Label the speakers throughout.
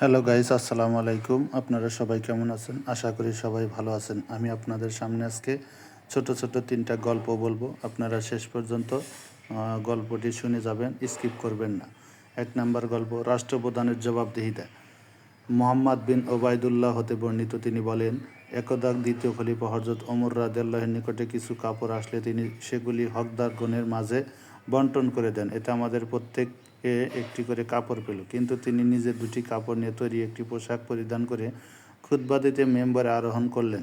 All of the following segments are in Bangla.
Speaker 1: হ্যালো গাইস আসসালামু আলাইকুম আপনারা সবাই কেমন আছেন আশা করি সবাই ভালো আছেন আমি আপনাদের সামনে আজকে ছোট ছোট তিনটা গল্প বলব। আপনারা শেষ পর্যন্ত গল্পটি শুনে যাবেন স্কিপ করবেন না। এক নাম্বার গল্প, রাষ্ট্রপ্রধানের জবাবদিহিতা। মোহাম্মদ বিন ওবায়দুল্লাহ হতে বর্ণিত তিনি বলেন, একদা দ্বিতীয় খলিফা হজরত ওমর রাদেল্লাহের নিকটে কিছু কাপড় আসলে তিনি সেগুলি হকদারগণের মাঝে বন্টন করে দেন। এতে আমাদের প্রত্যেককে একটি করে কাপড় পেল। কিন্তু তিনি নিজে দুটি কাপড় নিয়ে তৈরি একটি পোশাক পরিধান করে দিতে মেম্বারে আরোহণ করলেন।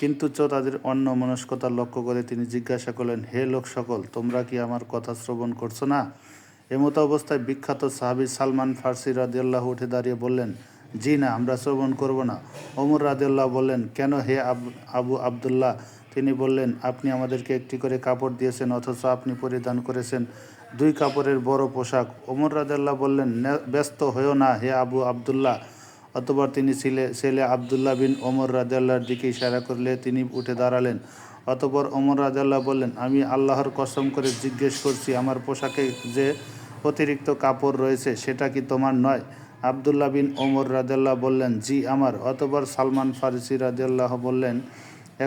Speaker 1: কিন্তু চো তাদের অন্য মনস্কতা লক্ষ্য করে তিনি জিজ্ঞাসা করলেন, হে লোক সকল, তোমরা কি আমার কথা শ্রবণ করছ না? এমতো অবস্থায় বিখ্যাত সাহাবি সালমান ফার্সি রাদিয়াল্লাহ উঠে দাঁড়িয়ে বললেন, জি না, আমরা শ্রবণ করব না। ওমর রাদিয়াল্লাহ বললেন, কেন হে আবু আবদুল্লাহ? তিনি বললেন, আপনি আমাদেরকে একটি করে কাপড় দিয়েছেন, অথচ আপনি পরিধান করেছেন। দুই কাপড়ের বড় পোশাক। ওমর রাদিয়াল্লাহ বললেন ব্যস্ত হয়েও না হে আবু আবদুল্লাহ। অতবার তিনি ছেলে ছেলে আবদুল্লাহ বিন ওমর রাজাল্লাহর দিকে ইশারা করলে তিনি উঠে দাঁড়ালেন। অতপর ওমর রাজাল্লাহ বললেন, আমি আল্লাহর কসম করে জিজ্ঞেস করছি, আমার পোশাকে যে অতিরিক্ত কাপড় রয়েছে, সেটা কি তোমার নয়? আবদুল্লাহ বিন ওমর রাজাল্লাহ বললেন, জি আমার। অতপর সালমান ফারিসি রাজাল্লাহ বললেন,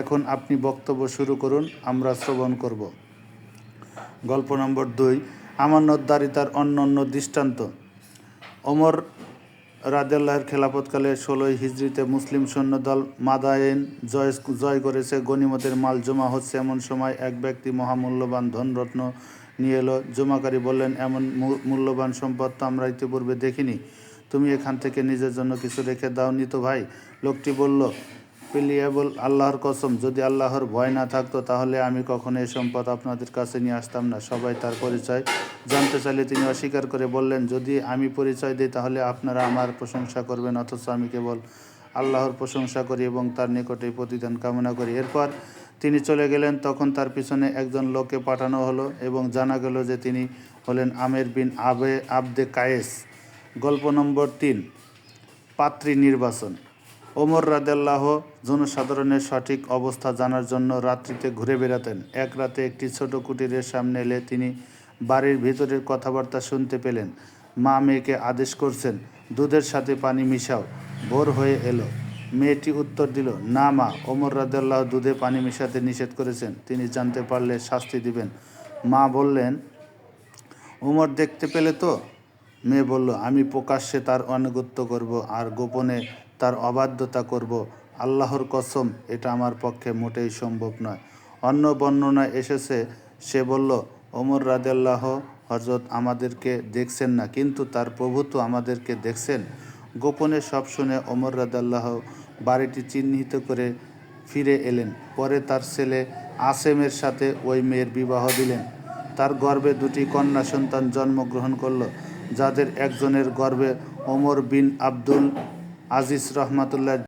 Speaker 1: এখন আপনি বক্তব্য শুরু করুন, আমরা শ্রবণ করব। গল্প নম্বর দুই, আমানতদারিতার অন্য অন্য দৃষ্টান্ত। ওমর রাদেল্লাহের খেলাফতকালে ষোলোই হিজড়িতে মুসলিম সৈন্যদল মাদায়েন জয় জয় করেছে গনিমতের মাল জমা হচ্ছে এমন সময় এক ব্যক্তি মহামূল্যবান ধনরত্ন নিয়ে এলো। জমাকারী বললেন, এমন মূল্যবান সম্পদ তো আমরা ইতিপূর্বে দেখিনি। তুমি এখান থেকে নিজের জন্য কিছু রেখে দাও নি তো ভাই? লোকটি বলল পেলিয়াবল আল্লাহর কসম, যদি আল্লাহর ভয় না থাকতো, তাহলে আমি কখনো এই সম্পদ আপনাদের কাছে নিয়ে আসতাম না। সবাই তার পরিচয় জানতে চাইলে তিনি অস্বীকার করে বললেন, যদি আমি পরিচয় দিই, তাহলে আপনারা আমার প্রশংসা করবেন, অথচ আমি কেবল আল্লাহর প্রশংসা করি এবং তার নিকটে প্রতিদান কামনা করি। এরপর তিনি চলে গেলেন। তখন তার পিছনে একজন লোককে পাঠানো হলো এবং জানা গেল যে তিনি হলেন আমের বিন আবে, আবদে কায়েস। গল্প নম্বর তিন, পাত্রী নির্বাচন। ওমর রাদেল্লাহ জনসাধারণের সঠিক অবস্থা জানার জন্য রাত্রিতে ঘুরে বেড়াতেন। এক রাতে একটি ছোট কুটিরের সামনে এলে তিনি বাড়ির ভিতরের কথাবার্তা শুনতে পেলেন। মা মেয়েকে আদেশ করছেন, দুধের সাথে পানি মিশাও। ভোর হয়ে এলো। মেয়েটি উত্তর দিল, না মা, ওমর রাদেল্লাহ দুধে পানি মিশাতে নিষেধ করেছেন। তিনি জানতে পারলে শাস্তি দিবেন। মা বললেন উমর দেখতে পেলে তো? মেয়ে বলল, আমি প্রকাশ্যে তার অনুগত্য করব আর গোপনে তার অবাধ্যতা করব। আল্লাহর কসম, এটা আমার পক্ষে মোটেই সম্ভব নয়। অন্য বর্ণনায় এসেছে, সে বলল, ওমর রাদেল্লাহ হজরত আমাদেরকে দেখছেন না, কিন্তু তার প্রভু তো আমাদেরকে দেখছেন। গোপনে সব শুনে ওমর রাদাল্লাহ বাড়িটি চিহ্নিত করে ফিরে এলেন। পরে তার ছেলে আসেমের সাথে ওই মেয়ের বিবাহ দিলেন। তার গর্ভে দুটি কন্যা সন্তান জন্মগ্রহণ করল, যাদের একজনের গর্ভে ওমর বিন আব্দুল আজিজ রহমাতুল্লাহ